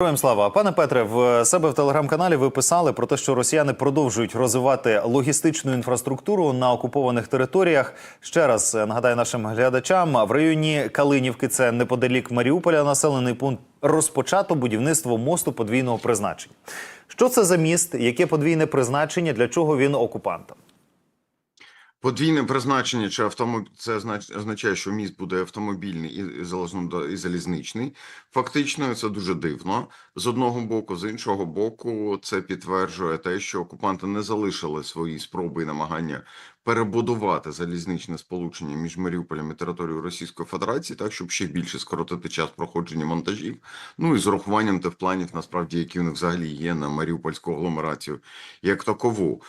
Героям слава, пане Петре, в себе в телеграм-каналі ви писали про те, що росіяни продовжують розвивати логістичну інфраструктуру на окупованих територіях. Ще раз нагадаю нашим глядачам в районі Калинівки, це неподалік Маріуполя, населений пункт. Розпочато будівництво мосту подвійного призначення. Що це за міст? Яке подвійне призначення? Для чого він окупантам? Подвійне призначення чи автомоб... це означає, що міст буде автомобільний і, до і залізничний. Фактично, це дуже дивно. З одного боку, з іншого боку, це підтверджує те, що окупанти не залишили свої спроби і намагання перебудувати залізничне сполучення між Маріуполем і територією Російської Федерації, так щоб ще більше скоротити час проходження монтажів. Ну і з урахуванням тих планів, насправді, які у них взагалі є на Маріупольську агломерацію як такову.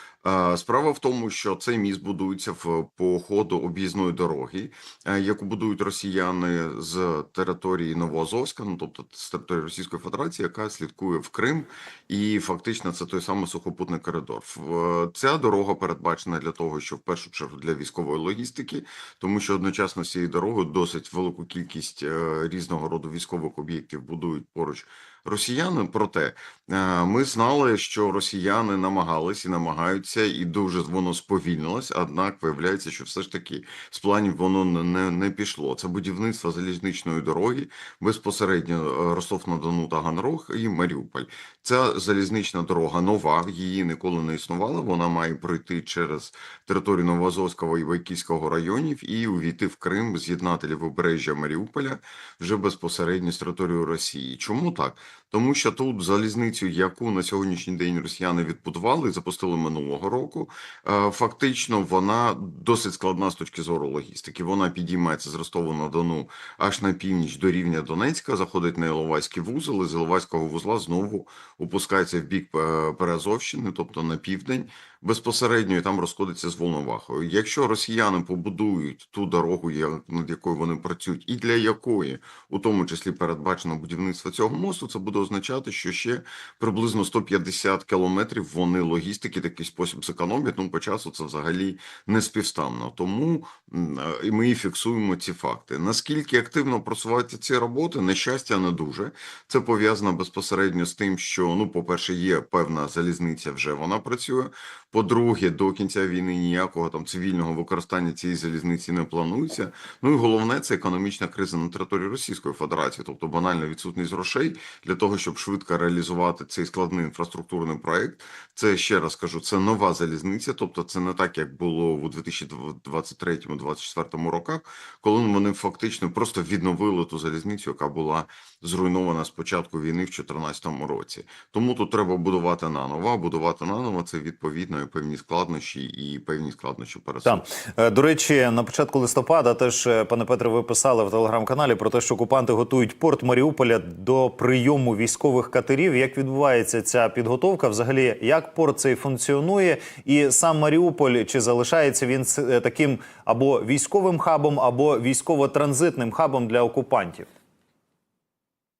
Справа в тому, що цей міст будується в по ходу об'їзної дороги, е, яку будують росіяни з території Новоазовська, ну тобто з території Російської Федерації, яка слідкує в Крим, і фактично це той самий сухопутний коридор. Е, Ця дорога передбачена для того, що в першу чергу для військової логістики, тому що одночасно з цією дорогою досить велику кількість е, різного роду військових об'єктів будують поруч росіяни. Проте е, ми знали, що росіяни намагались і намагаються, і дуже воно сповільнилось. Однак виявляється, що все ж таки з планів воно не, не, пішло. Це будівництво залізничної дороги безпосередньо е, Ростов-на-Дону, Таганрог і Маріуполь. Ця залізнична дорога нова, її ніколи не існувало. Вона має пройти через територію Новоазовського і Вайківського районів і увійти в Крим, з'єднати лівобережжя Маріуполя вже безпосередньо з територією Росії. Чому так? Тому що тут залізницю, яку на сьогоднішній день росіяни відбудували, запустили минулого року. е, Фактично, вона досить складна з точки зору логістики. Вона підіймається з Ростова на Дону аж на північ до рівня Донецька, заходить на Іловайський вузол, і з Іловайського вузла знову опускається в бік е, Переазовщини, тобто на південь, безпосередньо і там розходиться з Волновахою. Якщо росіяни побудують ту дорогу, над якою вони працюють, і для якої, у тому числі, передбачено будівництво цього мосту, це буде означати, що ще приблизно 150 кілометрів вони логістики такий спосіб зекономлять. Ну, по часу це взагалі не співставно. Тому е, ми і фіксуємо ці факти. Наскільки активно просуваються ці роботи, на щастя, не дуже. Це пов'язано безпосередньо з тим, що ну, по-перше, є певна залізниця, вже вона працює. По-друге, до кінця війни ніякого там цивільного використання цієї залізниці не планується. Ну і головне це економічна криза на території Російської Федерації, тобто банальна відсутність грошей для того, щоб швидко реалізувати цей складний інфраструктурний проект. Це ще раз кажу, це нова залізниця, тобто це не так, як було у 2023-2024 роках, коли вони фактично просто відновили ту залізницю, яка була зруйнована з початку війни в 2014 році. Тому тут треба будувати наново. Будувати наново це відповідно і певні складнощі і певні складнощі пересування. Е, До речі, на початку листопада теж, е, пане Петре, ви писали в телеграм-каналі про те, що окупанти готують порт Маріуполя до прийому військових катерів. Як відбувається ця підготовка? Взагалі, як порт цей функціонує? І сам Маріуполь чи залишається він е, таким або військовим хабом, або військово-транзитним хабом для окупантів?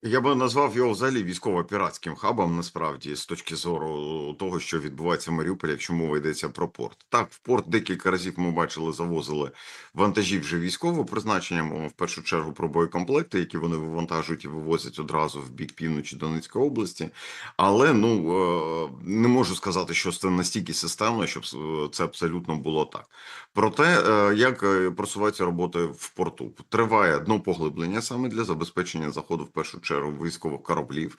Я би назвав його взагалі військово-піратським хабом, насправді, з точки зору того, що відбувається в Маріуполі, якщо мова йдеться про порт. Так, в порт декілька разів ми бачили, завозили вантажі вже військового призначення. Мова в першу чергу про боєкомплекти, які вони вивантажують і вивозять одразу в бік півночі Донецької області. Але ну е, не можу сказати, що це настільки системно, щоб е, це абсолютно було так. Проте, е, як е, просуваються роботи в порту, триває дно поглиблення саме для забезпечення заходу в першу чергу військових кораблів.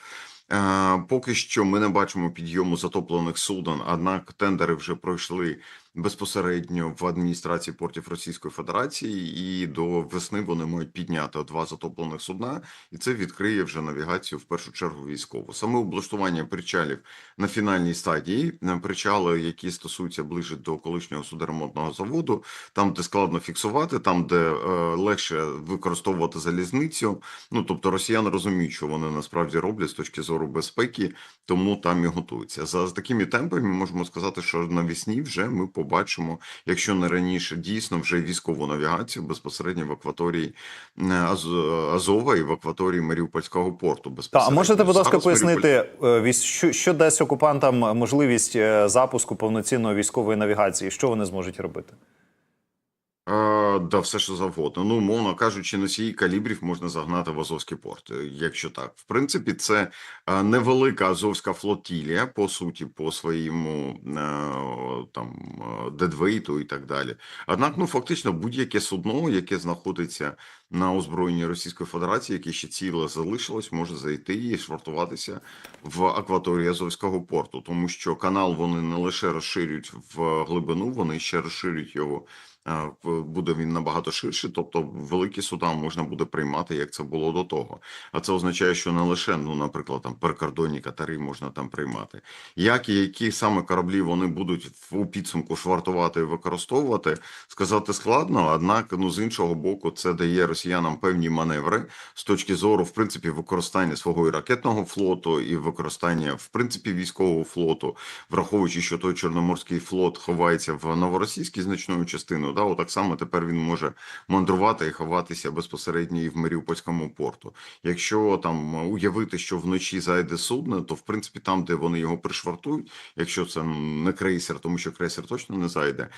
Е, Поки що ми не бачимо підйому затоплених суден, однак тендери вже пройшли безпосередньо в адміністрації портів Російської Федерації, і до весни вони мають підняти два затоплених судна, і це відкриє вже навігацію в першу чергу військову. Саме облаштування причалів на фінальній стадії е, причали, які стосуються ближче до колишнього судоремонтного заводу, там, де складно фіксувати, там, де е, легше використовувати залізницю. Ну тобто росіяни розуміють, що вони насправді роблять з точки зору безпеки, тому там і готуються. За такими темпами можемо сказати, що навесні вже ми побачимо, якщо не раніше, дійсно вже військову навігацію безпосередньо в акваторії е, Аз- Азова і в акваторії Маріупольського порту. Та, а можете, будь ласка, пояснити, е, що, що дасть окупантам можливість е, запуску повноцінної військової навігації? Що вони зможуть робити? Да, все що завгодно. Ну, умовно кажучи, носії калібрів можна загнати в Азовський порт, е, якщо так. В принципі, це е, невелика азовська флотілія, по суті, по своєму е, там дедвейту і так далі. Однак, ну фактично, будь-яке судно, яке знаходиться на озброєнні Російської Федерації, яке ще ціле залишилось, може зайти і швартуватися в акваторії Азовського порту, тому що канал вони не лише розширюють в глибину, вони ще розширюють його. Е, Буде він набагато ширше, тобто великі суда можна буде приймати, як це було до того. А це означає, що не лише, ну, наприклад, там прикордонні катери можна там приймати. Як і які саме кораблі вони будуть у підсумку швартувати і використовувати, сказати складно. Однак, ну з іншого боку, це дає росіянам певні маневри з точки зору, в принципі, використання свого і ракетного флоту, і використання в принципі військового флоту, враховуючи, що той чорноморський флот ховається в новоросійській значною частиною. Да, отак само тепер він може мандрувати і ховатися безпосередньо і в Маріупольському порту. Якщо там уявити, що вночі зайде судно, то в принципі там, де вони його пришвартують, якщо це не крейсер, тому що крейсер точно не зайде,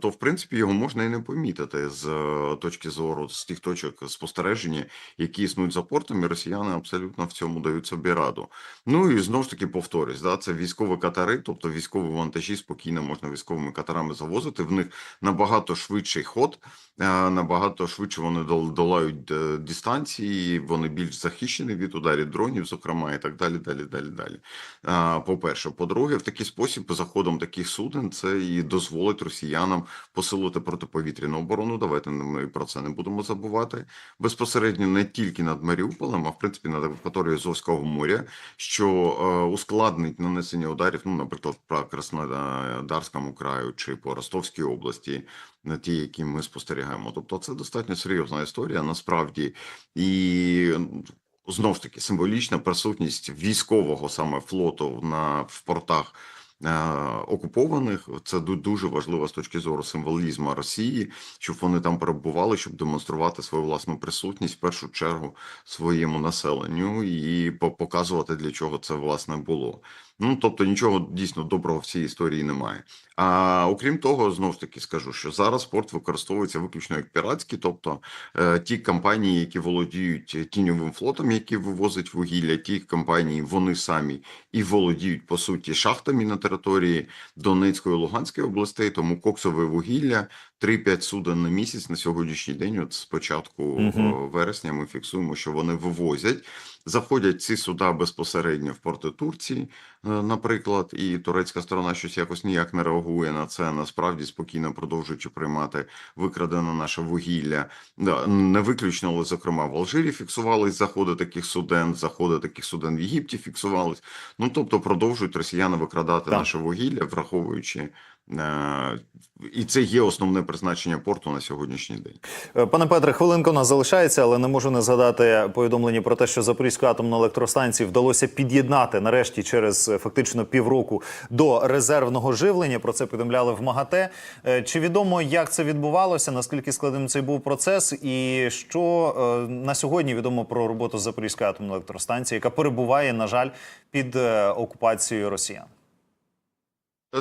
то в принципі його можна і не помітити з е, точки зору з тих точок спостереження, які існують за портом, і росіяни абсолютно в цьому дають собі раду. Ну і знову ж таки повторюсь, да, це військові катери, тобто військові вантажі спокійно можна військовими катерами завозити. В них набагато швидший ход, е, набагато швидше вони долають е, дистанції, вони більш захищені від ударів дронів, зокрема, і так далі, далі, далі, далі. По-перше, по-друге, в такий спосіб заходом таких суден це і дозволить росіянам посилити протиповітряну оборону. Давайте ми про це не будемо забувати. Безпосередньо не тільки над Маріуполем, а в принципі над акваторією Азовського моря, що е, ускладнить нанесення ударів, ну, наприклад, по Краснодарському краю чи по Ростовській області, на ті, які ми спостерігаємо. Тобто, це достатньо серйозна історія насправді і. Знову ж таки, символічна присутність військового саме флоту на в портах е, окупованих. Це дуже важливо з точки зору символізму Росії, щоб вони там перебували, щоб демонструвати свою власну присутність в першу чергу своєму населенню і по- показувати для чого це власне було. Ну тобто нічого дійсно доброго в цій історії немає. А окрім того, знову ж таки скажу, що зараз порт використовується виключно як піратський, тобто е, ті компанії, які володіють тіньовим флотом, які вивозять вугілля, ті компанії вони самі і володіють по суті шахтами на території Донецької Луганської областей. Тому коксове вугілля 3-5 суден на місяць на сьогоднішній день. От з початку е, вересня ми фіксуємо, що вони вивозять. Заходять ці суда безпосередньо в порти Турції, е, наприклад, і турецька сторона щось якось ніяк не реагує на це. Насправді спокійно продовжуючи приймати викрадене наше вугілля. Не виключно, але зокрема в Алжирі фіксувались заходи таких суден, заходи таких суден в Єгипті фіксувались. Ну тобто продовжують росіяни викрадати Так. наше вугілля, враховуючи. Е, і це є основне призначення порту на сьогоднішній день. Е, Пане Петре, хвилинка у нас залишається, але не можу не згадати повідомлення про те, що Запорізьку атомну електростанцію вдалося під'єднати нарешті через е, фактично півроку до резервного живлення. Про це повідомляли в МАГАТЕ. Чи відомо, як це відбувалося? Наскільки складним цей був процес? І що на сьогодні відомо про роботу Запорізької атомної електростанції, яка перебуває, на жаль, під окупацією Росіян?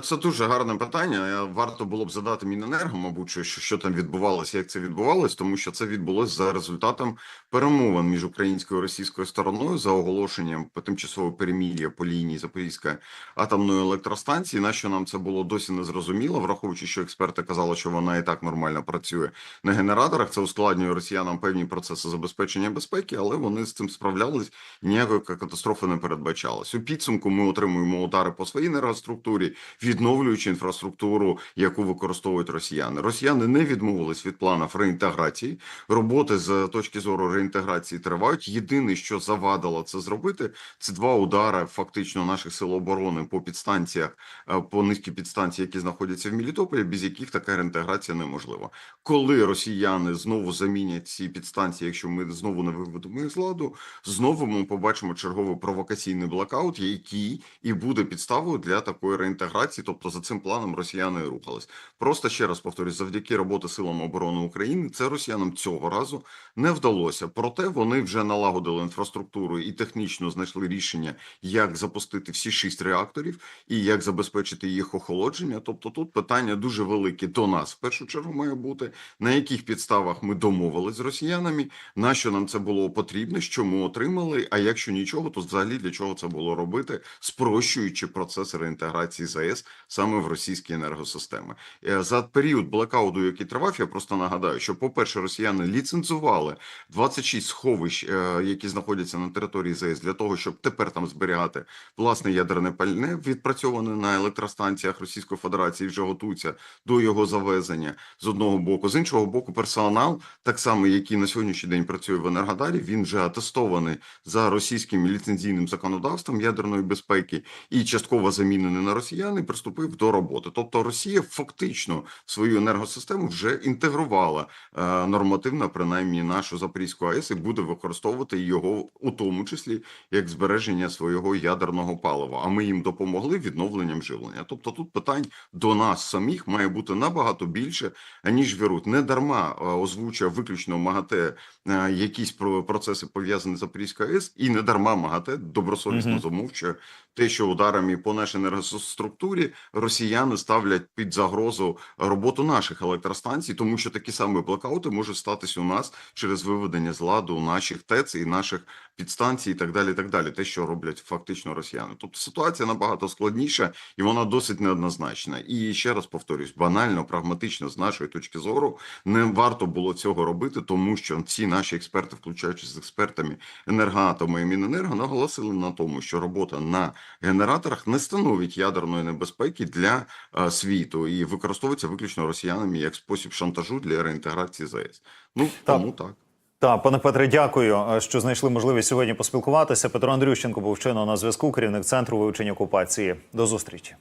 Це дуже гарне питання. Варто було б задати Міненерго, мабуть, що, що там відбувалося, як це відбувалось, тому що це відбулося за результатом перемовин між українською і російською стороною за оголошенням тимчасового перемір'я по лінії Запорізької атомної електростанції. На що нам це було досі не зрозуміло, враховуючи, що експерти казали, що вона і так нормально працює на генераторах. Це ускладнює росіянам певні процеси забезпечення безпеки, але вони з цим справлялись. Ніякої катастрофи не передбачалось. У підсумку ми отримуємо удари по своїй енергоструктурі відновлюючи інфраструктуру, яку використовують росіяни. Росіяни не відмовились від планів реінтеграції. Роботи з точки зору реінтеграції тривають. Єдине, що завадило це зробити, це два удари фактично наших сил оборони по підстанціях, е, по низькій підстанції, які знаходяться в Мелітополі, без яких така реінтеграція неможлива. Коли росіяни знову замінять ці підстанції, якщо ми знову не виведемо їх з ладу, знову ми побачимо черговий провокаційний блокаут, який і буде підставою для такої реінтеграції. Реінтеграції. Тобто за цим планом росіяни рухались. Просто ще раз повторюсь, завдяки роботи силам оборони України, це росіянам цього разу не вдалося. Проте вони вже налагодили інфраструктуру і технічно знайшли рішення, як запустити всі шість реакторів і як забезпечити їх охолодження. Тобто, тут питання дуже велике до нас в першу чергу має бути на яких підставах ми домовились з росіянами, на що нам це було потрібно, що ми отримали. А якщо нічого, то взагалі для чого це було робити, спрощуючи процес реінтеграції ЗАЕС саме в російські енергосистеми. Е, За період блекауду, який тривав, я просто нагадаю, що, по-перше, росіяни ліцензували 26 сховищ, е, які знаходяться на території ЗАЕС, для того, щоб тепер там зберігати власне ядерне пальне, відпрацьоване на електростанціях Російської Федерації, вже готуються до його завезення з одного боку. З іншого боку, персонал, так само який на сьогоднішній день працює в Енергодарі, він вже атестований за російським ліцензійним законодавством ядерної безпеки і частково замінений на росіян і приступив до роботи. Тобто Росія фактично свою енергосистему вже інтегрувала е, нормативно, принаймні нашу Запорізьку АЕС, і буде використовувати його у тому числі як збереження свого ядерного палива. А ми їм допомогли відновленням живлення. Тобто тут питань до нас самих має бути набагато більше аніж віруть. Не дарма е, озвучує виключно МАГАТЕ е, якісь про- процеси пов'язані з Запорізькою АЕС, і не дарма МАГАТЕ добросовісно замовчує те, що ударами по нашій енергоструктурі росіяни ставлять під загрозу роботу наших електростанцій, тому що такі самі блокаути можуть статись у нас через виведення з ладу наших ТЕЦ і наших підстанцій, і так далі. і так далі. Те, що роблять фактично росіяни. Тобто ситуація набагато складніша і вона досить неоднозначна. І ще раз повторюсь, банально, прагматично з нашої точки зору не варто було цього робити, тому що ці наші експерти, включаючи з експертами енергоатому і Міненерго, наголосили на тому, що робота на генераторах не становить ядерної небезпеки для е, світу і використовується виключно росіянами як спосіб шантажу для реінтеграції ЗАЕС. Ну Так. тому так. Так, пане Петре, дякую, е, що знайшли можливість сьогодні поспілкуватися. Петро Андрющенко був вчено на зв'язку, керівник центру вивчення окупації. До зустрічі.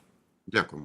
Дякую.